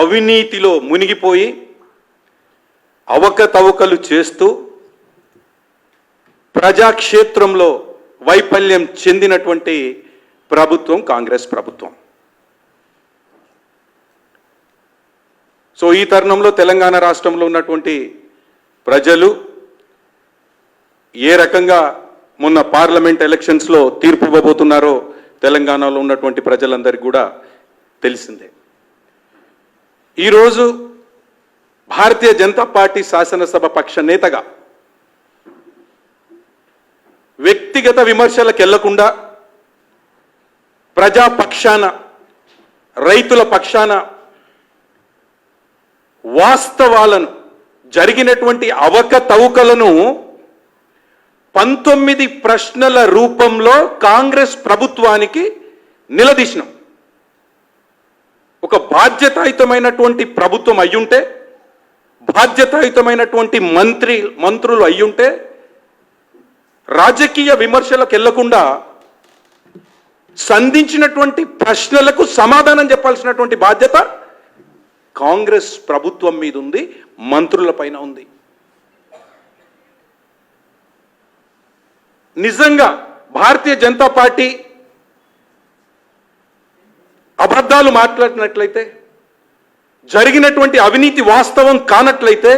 అవినీతిలో మునిగిపోయి అవకతవకలు చేస్తూ ప్రజాక్షేత్రంలో వైఫల్యం చెందినటువంటి ప్రభుత్వం కాంగ్రెస్ ప్రభుత్వం. సో ఈ తరుణంలో తెలంగాణ రాష్ట్రంలో ఉన్నటువంటి ప్రజలు ఏ రకంగా మొన్న పార్లమెంట్ ఎలక్షన్స్లో తీర్పు ఇవ్వబోతున్నారో తెలంగాణలో ఉన్నటువంటి ప్రజలందరికీ కూడా తెలిసిందే. ఈరోజు భారతీయ జనతా పార్టీ శాసనసభ పక్ష నేతగా వ్యక్తిగత విమర్శలకు వెళ్ళకుండా ప్రజాపక్షాన రైతుల పక్షాన వాస్తవాలను జరిగినటువంటి అవకతవకలను పంతొమ్మిది ప్రశ్నల రూపంలో కాంగ్రెస్ ప్రభుత్వానికి నిలదీసినాం. ఒక బాధ్యతాయుతమైనటువంటి ప్రభుత్వం అయ్యుంటే బాధ్యతాయుతమైనటువంటి మంత్రి మంత్రులు అయ్యుంటే రాజకీయ విమర్శలకు వెళ్ళకుండా సంధించినటువంటి ప్రశ్నలకు సమాధానం చెప్పాల్సినటువంటి బాధ్యత కాంగ్రెస్ ప్రభుత్వం మీద ఉంది మంత్రుల పైన ఉంది. నిజంగా భారతీయ జనతా పార్టీ అబద్ధాలు మాట్లాడినట్లయితే జరిగినటువంటి అవినీతి వాస్తవం కానట్లయితే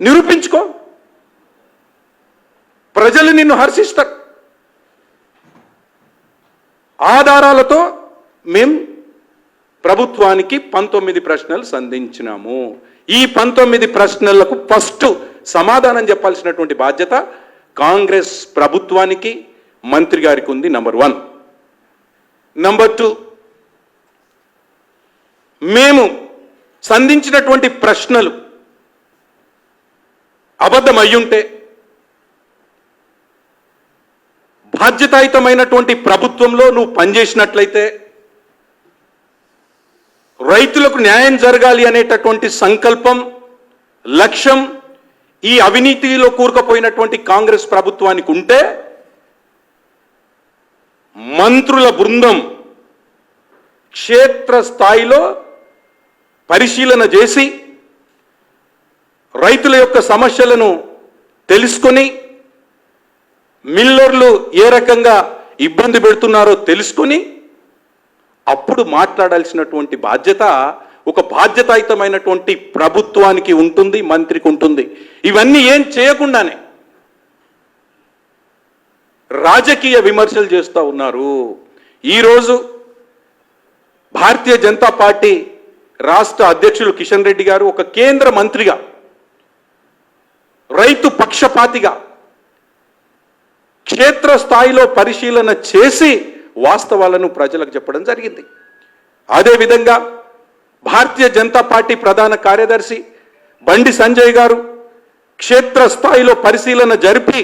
నిరూపించుకో. ప్రజలు నిన్ను హర్షిస్తారు. ఆధారాలతో మేం ప్రభుత్వానికి పంతొమ్మిది ప్రశ్నలు సంధించినాము. ఈ పంతొమ్మిది ప్రశ్నలకు ఫస్ట్ సమాధానం చెప్పాల్సినటువంటి బాధ్యత కాంగ్రెస్ ప్రభుత్వానికి మంత్రి గారికి ఉంది నంబర్ వన్. నంబర్ టూ మేము సంధించినటువంటి ప్రశ్నలు అబద్ధం అయ్యుంటే బాధ్యతాయుతమైనటువంటి ప్రభుత్వంలో నువ్వు పనిచేసినట్లయితే రైతులకు న్యాయం జరగాలి అనేటటువంటి సంకల్పం లక్ష్యం ఈ అవినీతిలో కూరుకుపోయినటువంటి కాంగ్రెస్ ప్రభుత్వానికి ఉంటే మంత్రుల బృందం క్షేత్ర స్థాయిలో పరిశీలన చేసి రైతుల యొక్క సమస్యలను తెలుసుకొని మిల్లర్లు ఏ రకంగా ఇబ్బంది పెడుతున్నారో తెలుసుకొని అప్పుడు మాట్లాడాల్సినటువంటి బాధ్యత ఒక బాధ్యతాయుతమైనటువంటి ప్రభుత్వానికి ఉంటుంది మంత్రికి ఉంటుంది. ఇవన్నీ ఏం చేయకుండానే రాజకీయ విమర్శలు చేస్తూ ఉన్నారు. ఈరోజు భారతీయ జనతా పార్టీ రాష్ట్ర అధ్యక్షులు కిషన్ రెడ్డి గారు ఒక కేంద్ర మంత్రిగా రైతు పక్షపాతిగా క్షేత్రస్థాయిలో పరిశీలన చేసి వాస్తవాలను ప్రజలకు చెప్పడం జరిగింది. అదేవిధంగా భారతీయ జనతా పార్టీ ప్రధాన కార్యదర్శి బండి సంజయ్ గారు క్షేత్రస్థాయిలో పరిశీలన జరిపి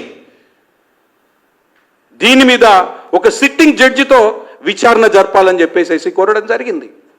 దీని మీద ఒక సిట్టింగ్ జడ్జితో విచారణ జరపాలని చెప్పేసి కోరడం జరిగింది.